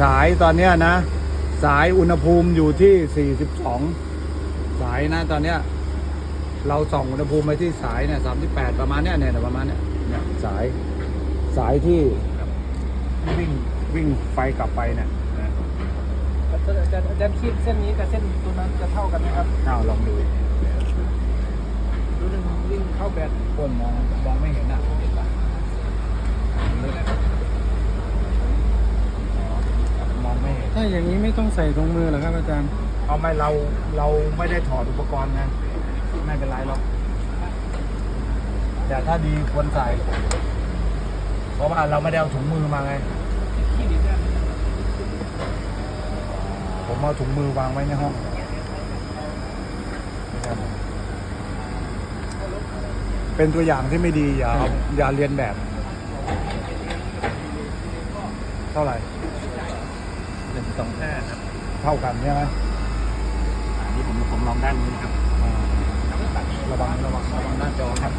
สายตอนเนี้ยนะ สายอุณหภูมิอยู่ที่ 42 สายนะตอนเนี้ย เราส่องอุณหภูมิไปที่สายเนี่ย38 ประมาณเนี้ยเนี่ยประมาณเนี้ยเนี่ยสายสายที่วิ่งวิ่งไฟกลับไปเนี่ยนะอาจารย์อาจารย์อาจารย์คิดเส้นนี้กับเส้นตัวนั้นจะเท่ากันไหมครับเอาลองดูดูหนึ่งวิ่งเข้าแบตคนมองมองไม่เห็นอะเห็นปะมองไม่เห็น ถ้าอย่างนี้ไม่ต้องใส่ตรงมือเหรอครับอาจารย์ เอาไม่เราเราไม่ได้ถอดอุปกรณ์ไงไม่เป็นไรหรอกแต่ถ้าดีควรใส่ เพราะว่าเราไม่ได้เอาถุงมือมาไง ผมเอาถุงมือวางไว้ในห้องเป็นตัวอย่างที่ไม่ดีอย่าอาอย่าเรียนแบบ เท่าไหร่ นึ่งสองห้าครับเท่ากันใช่ไหมอันนี้ผมผมลองด้านนี้ครับอ่าระวังระวังระวังหน้าจอครับ